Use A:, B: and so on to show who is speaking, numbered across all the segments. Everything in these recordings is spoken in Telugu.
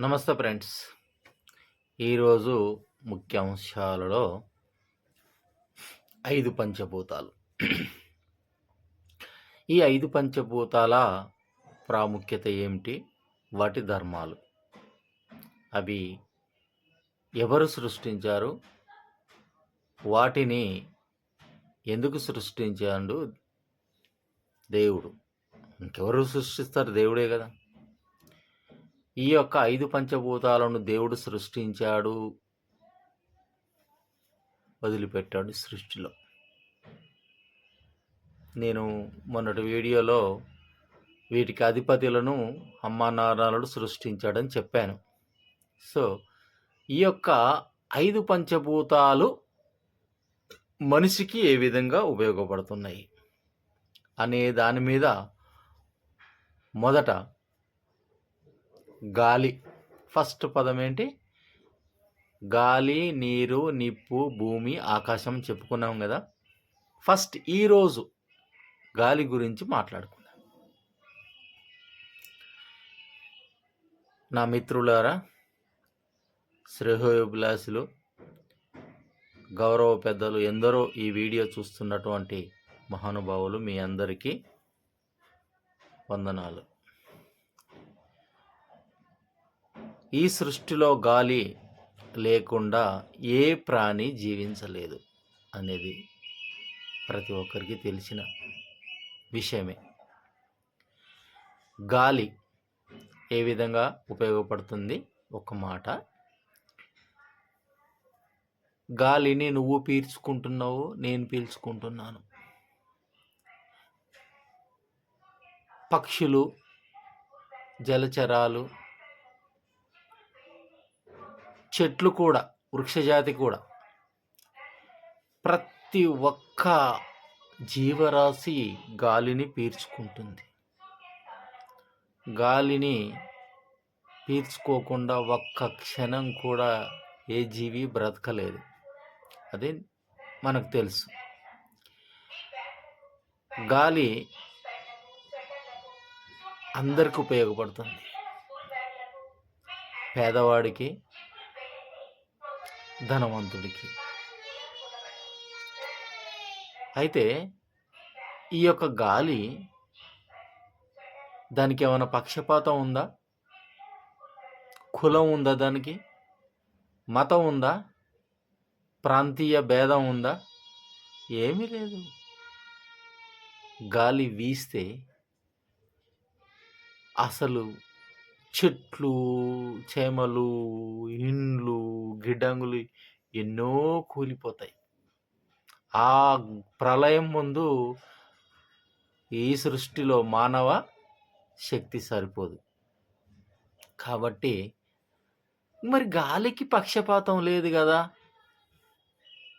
A: నమస్తే ఫ్రెండ్స్. ఈరోజు ముఖ్యాంశాలలో ఐదు పంచభూతాలు. ఈ ఐదు పంచభూతాల ప్రాముఖ్యత ఏమిటి? వాటి ధర్మాలు. అవి ఎవరు సృష్టించారు? వాటిని ఎందుకు సృష్టించాడు? దేవుడు. ఇంకెవరు సృష్టిస్తారు? దేవుడే కదా. ఈ యొక్క ఐదు పంచభూతాలను దేవుడు సృష్టించాడు. వదిలిపెట్టాడు సృష్టిలో. నేను మొన్నటి వీడియోలో వీటికి అధిపతులను అమ్మా సృష్టించాడని చెప్పాను. సో ఈ యొక్క ఐదు పంచభూతాలు మనిషికి ఏ విధంగా ఉపయోగపడుతున్నాయి? అనే దాని మీద మొదట గాలి. ఫస్ట్ పదం ఏంటి? గాలి నీరు నిప్పు భూమి ఆకాశం చెప్పుకున్నాం కదా. ఫస్ట్ ఈరోజు గాలి గురించి మాట్లాడుకుందాం. నా మిత్రులారా శ్రేహోభిలాసులు గౌరవ పెద్దలు ఎందరో ఈ వీడియో చూస్తున్నటువంటి మహానుభావులు మీ అందరికీ వందనాలు. ఈ సృష్టిలో గాలి లేకుండా ఏ ప్రాణి జీవించలేదు అనేది ప్రతి ఒక్కరికి తెలిసిన విషయమే. గాలి ఏ విధంగా ఉపయోగపడుతుంది? ఒక మాట. గాలిని నువ్వు పీల్చుకుంటున్నావు నేను పీల్చుకుంటున్నాను. పక్షులు జలచరాలు చెట్లు కూడా వృక్షజాతి కూడా. ప్రతి ఒక్క జీవరాశి గాలిని పీల్చుకుంటుంది గాలిని పీల్చుకోకుండా ఒక్క క్షణం కూడా ఏ జీవి బ్రతకలేదు. అదే మనకు తెలుసు. గాలి అందరికి ఉపయోగపడుతుంది. పేదవాడికి ధనవంతుడికి. అయితే ఈ యొక్క గాలి దానికి ఏమైనా పక్షపాతం ఉందా? కులం ఉందా దానికి? మతం ఉందా? ప్రాంతీయ భేదం ఉందా? ఏమీ లేదు. గాలి వీస్తే అసలు చెట్లు చేమలు ఇండ్లు గిడ్డంగులు ఎన్నో కూలిపోతాయి. ఆ ప్రళయం ముందు ఈ సృష్టిలో మానవ శక్తి సరిపోదు. కాబట్టి మరి గాలికి పక్షపాతం లేదు కదా?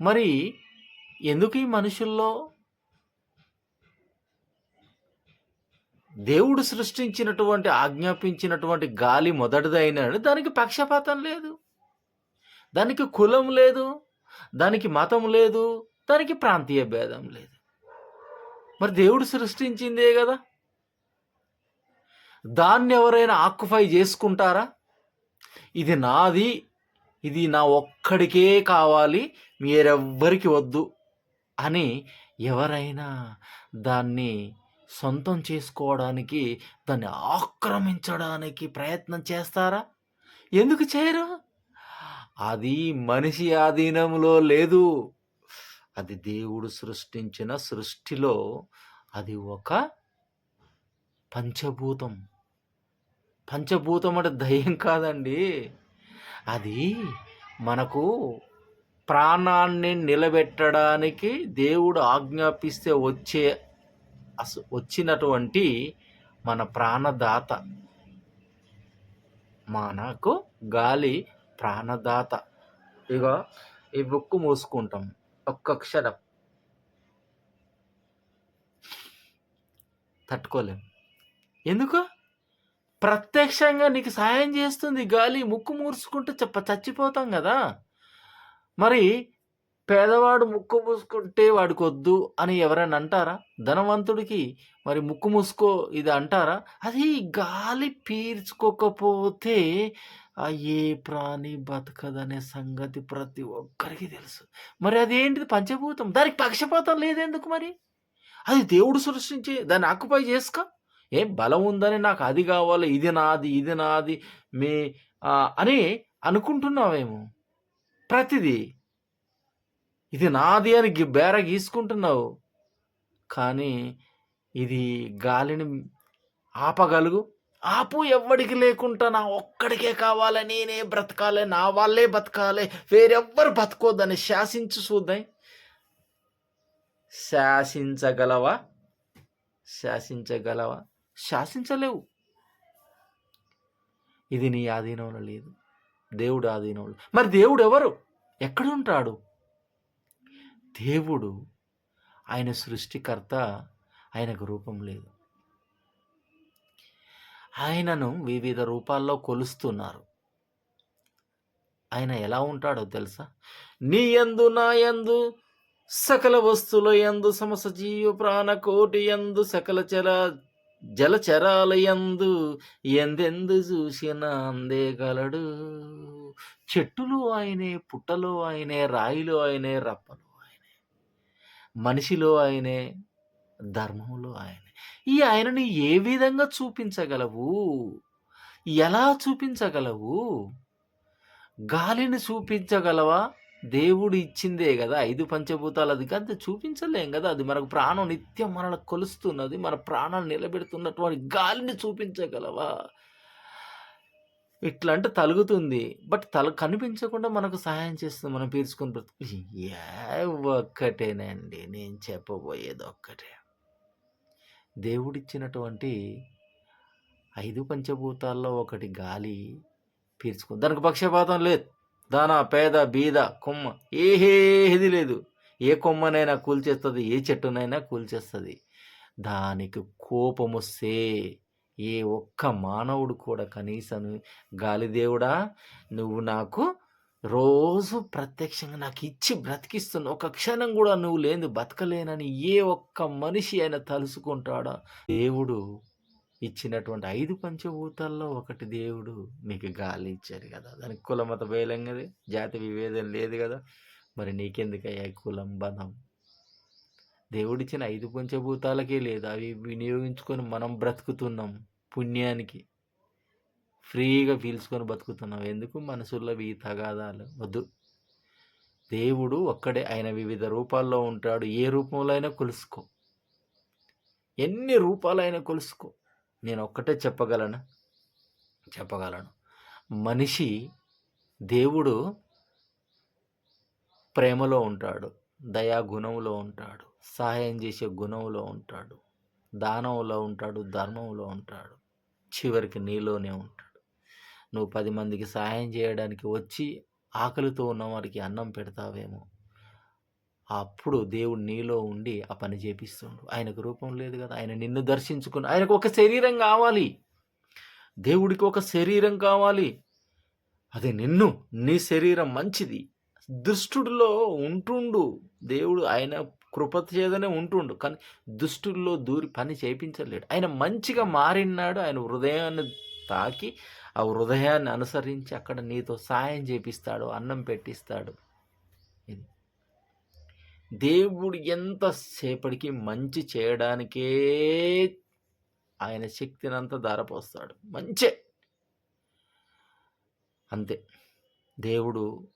A: మరి ఎందుకు ఈ మనుషుల్లో దేవుడు సృష్టించినటువంటి ఆజ్ఞాపించినటువంటి గాలి మొదటిదైనా దానికి పక్షపాతం లేదు. దానికి కులం లేదు దానికి మతం లేదు దానికి ప్రాంతీయ భేదం లేదు. మరి దేవుడు సృష్టించిందే కదా. దాన్ని ఎవరైనా ఆక్యుఫై చేసుకుంటారా? ఇది నాది ఇది నా ఒక్కడికే కావాలి మీరెవ్వరికి వద్దు అని ఎవరైనా దాన్ని సొంతం చేసుకోవడానికి దాన్ని ఆక్రమించడానికి ప్రయత్నం చేస్తారా? ఎందుకు చేయరు? అది మనిషి ఆధీనంలో లేదు. అది దేవుడు సృష్టించిన సృష్టిలో అది ఒక పంచభూతం. పంచభూతం అంటే దయ్యం కాదండి. అది మనకు ప్రాణాన్ని నిలబెట్టడానికి దేవుడు ఆజ్ఞాపిస్తే వచ్చే అస వచ్చినటువంటి మన ప్రాణదాత. మనకు గాలి ప్రాణదాత. ఇక ఈ బుక్ మూసుకుంటాం. ఒక్క అక్షరం. తట్టుకోలేం. ఎందుకు? ప్రత్యక్షంగా నీకు సాయం చేస్తుంది గాలి. ముక్కు మూర్చుకుంటే చెప్ప చచ్చిపోతాం కదా. మరి పేదవాడు ముక్కు మూసుకుంటే వాడికి వద్దు అని ఎవరైనా అంటారా? ధనవంతుడికి మరి ముక్కు మూసుకో ఇది అంటారా? అది గాలి పీల్చుకోకపోతే ఆ ఏ ప్రాణి బతకదనే సంగతి ప్రతి ఒక్కరికి తెలుసు. మరి అదేంటిది పంచభూతం? దానికి పక్షపాతం లేదెందుకు మరి? అది దేవుడు సృష్టించే దాన్ని ఆక్యుపై చేసుకో. ఏం బలం ఉందని నాకు అది కావాలి ఇది నాది ఇది నాది మీ అని అనుకుంటున్నావేమో? ప్రతిదీ ఇది నాది అని బేర గీసుకుంటున్నావు. కానీ ఇది గాలిని ఆపగలుగు. ఆపు ఎవ్వడికి లేకుండా నా ఒక్కడికే కావాలి నేనే బ్రతకాలి నా వాళ్ళే బతకాలి వేరెవ్వరు బతకోద్దని శాసించు చూద్దాం శాసించగలవా? శాసించగలవా? శాసించలేవు. ఇది నీ ఆధీనంలో లేదు. దేవుడు ఆధీనంలో మరి దేవుడు ఎవరు ఎక్కడుంటాడు దేవుడు ఆయన సృష్టికర్త ఆయనకు రూపం లేదు. ఆయనను వివిధ రూపాల్లో కొలుస్తున్నారు. ఆయన ఎలా ఉంటాడో తెలుసా? నీ ఎందు నా యందు సకల వస్తువుల ఎందు సమస్త జీవ ప్రాణకోటి యందు సకల చర జలచరాల ఎందు ఎందెందు చూసిన అందేగలడు చెట్టులు ఆయనే పుట్టలు ఆయనే రాయిలు ఆయనే రప్పలు మనిషిలో ఆయనే ధర్మంలో ఆయనే. ఈ ఆయనని ఏ విధంగా చూపించగలవు? ఎలా చూపించగలవు? గాలిని చూపించగలవా? దేవుడు ఇచ్చిందే కదా ఐదు పంచభూతాలు అది కాదు చూపించలేం కదా అది మనకు ప్రాణం నిత్యం మనల్ని కొలుస్తున్నది మన ప్రాణాలు నిలబెడుతున్నటువంటి గాలిని చూపించగలవా? ఇట్లా అంటే తలుగుతుంది. బట్ తల కనిపించకుండా మనకు సహాయం చేస్తుంది మనం పీల్చుకొని బ్రతుకు ఏ ఒక్కటేనండి నేను చెప్పబోయేది ఒక్కటే. దేవుడిచ్చినటువంటి ఐదు పంచభూతాల్లో ఒకటి గాలి పీల్చుకుంది. దానికి పక్షపాతం లేదు. దాన పేద బీద కొమ్మ ఏది లేదు. ఏ కొమ్మనైనా కూల్చేస్తుంది ఏ చెట్టునైనా కూల్చేస్తుంది. దానికి కోపం వస్తే ఏ ఒక్క మానవుడు కూడా కనీసం గాలిదేవుడా నువ్వు నాకు రోజు ప్రత్యక్షంగా నాకు ఇచ్చి బ్రతికిస్తున్న ఒక క్షణం కూడా నువ్వు లేదు బతకలేనని ఏ ఒక్క మనిషి అయినా తలుసుకుంటాడా? దేవుడు ఇచ్చినటువంటి ఐదు పంచభూతాల్లో ఒకటి దేవుడు నీకు గాలి ఇచ్చారు కదా. దానికి కులమత భేదం కదా. జాతి విభేదం లేదు కదా. మరి నీకెందుకయ్యా ఈ కులం బలం? దేవుడిచ్చిన ఐదు పంచభూతాలకే లేదు. అవి వినియోగించుకొని మనం బ్రతుకుతున్నాం పుణ్యానికి. ఫ్రీగా పీల్చుకొని బతుకుతున్నాం. ఎందుకు? మనసుల్లో ఈ తగాదాలు. వద్దు. దేవుడు ఒక్కడే. ఆయన వివిధ రూపాల్లో ఉంటాడు. ఏ రూపంలో అయినా కొలుసుకో. ఎన్ని రూపాలైనా కొలుసుకో. నేను ఒక్కటే చెప్పగలను. చెప్పగలను. మనిషి దేవుడు ప్రేమలో ఉంటాడు. దయా గుణంలో ఉంటాడు. సహాయం చేసే గుణంలో ఉంటాడు. దానంలో ఉంటాడు ధర్మంలో ఉంటాడు. చివరికి నీలోనే ఉంటాడు. నువ్వు పది మందికి సహాయం చేయడానికి వచ్చి ఆకలితో ఉన్న వారికి అన్నం పెడతావేమో. అప్పుడు దేవుడు నీలో ఉండి ఆ పని చేపిస్తుండు. ఆయనకు రూపం లేదు కదా. ఆయన నిన్ను దర్శించుకుని ఆయనకు ఒక శరీరం కావాలి. దేవుడికి ఒక శరీరం కావాలి. అది నిన్ను నీ శరీరం మంచిది. దుష్టుడిలో ఉంటుండు. దేవుడు ఆయన కృప చేదనే ఉంటుండు. కానీ దుష్టుల్లో దూరి పని చేయించలేడు. ఆయన మంచిగా మారినాడు ఆయన హృదయాన్ని తాకి ఆ హృదయాన్ని అనుసరించి అక్కడ నీతో సాయం చేపిస్తాడు అన్నం పెట్టిస్తాడు. ఇది. దేవుడు ఎంతసేపటికి మంచి చేయడానికే ఆయన శక్తినంతా ధారపోస్తాడు. మంచే. అంతే. దేవుడు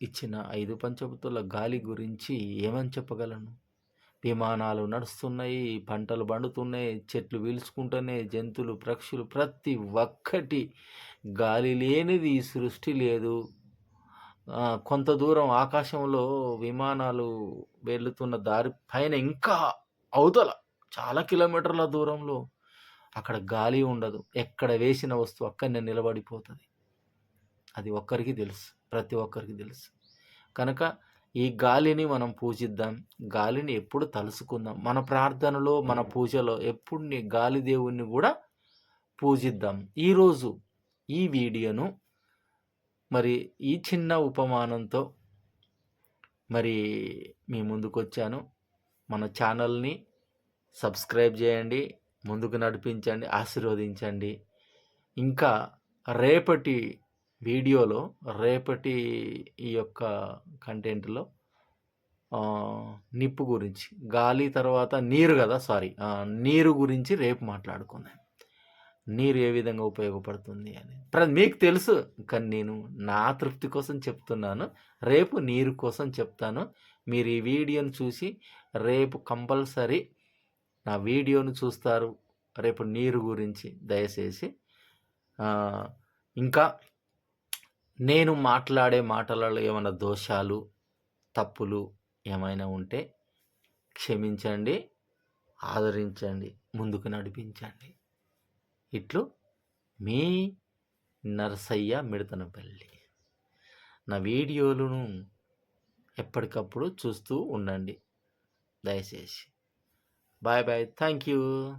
A: ఇచ్చిన ఐదు పంచభూతుల గాలి గురించి ఏమని చెప్పగలను? విమానాలు నడుస్తున్నాయి పంటలు పండుతున్నాయి చెట్లు పీల్చుకుంటున్నాయి జంతువులు పక్షులు ప్రతి ఒక్కటి గాలి లేనిది ఈ సృష్టి లేదు. కొంత దూరం ఆకాశంలో విమానాలు వెళ్తున్న దారి పైన ఇంకా అవతల చాలా కిలోమీటర్ల దూరంలో అక్కడ గాలి ఉండదు. ఎక్కడ వేసిన వస్తువు అక్కడనే నిలబడిపోతుంది. అది ఒక్కరికి తెలుసు. ప్రతి ఒక్కరికి తెలుసు కనుక ఈ గాలిని మనం పూజిద్దాం గాలిని ఎప్పుడు తలుసుకుందాం మన ప్రార్థనలో మన పూజలో ఎప్పుడు నీ గాలి దేవుణ్ణి కూడా పూజిద్దాం ఈరోజు ఈ వీడియోను మరి ఈ చిన్న ఉపమానంతో మరి మీ ముందుకొచ్చాను. మన ఛానల్‌ని సబ్స్క్రైబ్ చేయండి. ముందుకు నడిపించండి. ఆశీర్వదించండి. ఇంకా రేపటి వీడియోలో రేపటి ఈ యొక్క కంటెంట్‌లో నిప్పు గురించి గాలి తర్వాత నీరు కదా సారీ. నీరు గురించి రేపు మాట్లాడుకుందాం. నీరు ఏ విధంగా ఉపయోగపడుతుంది అని. మీకు తెలుసు. కానీ నేను నా తృప్తి కోసం చెప్తున్నాను. రేపు నీరు కోసం చెప్తాను. మీరు ఈ వీడియోను చూసి రేపు కంపల్సరీ నా వీడియోను చూస్తారు. రేపు నీరు గురించి దయచేసి. ఇంకా నేను మాట్లాడే మాటలలో ఏమైనా దోషాలు, తప్పులు ఏమైనా ఉంటే క్షమించండి. ఆదరించండి. ముందుకు నడిపించండి. ఇట్లు మీ నరసయ్య మిడతనపల్లి. నా వీడియోలను ఎప్పటికప్పుడు చూస్తూ ఉండండి. దయచేసి. Bye bye. Thank you.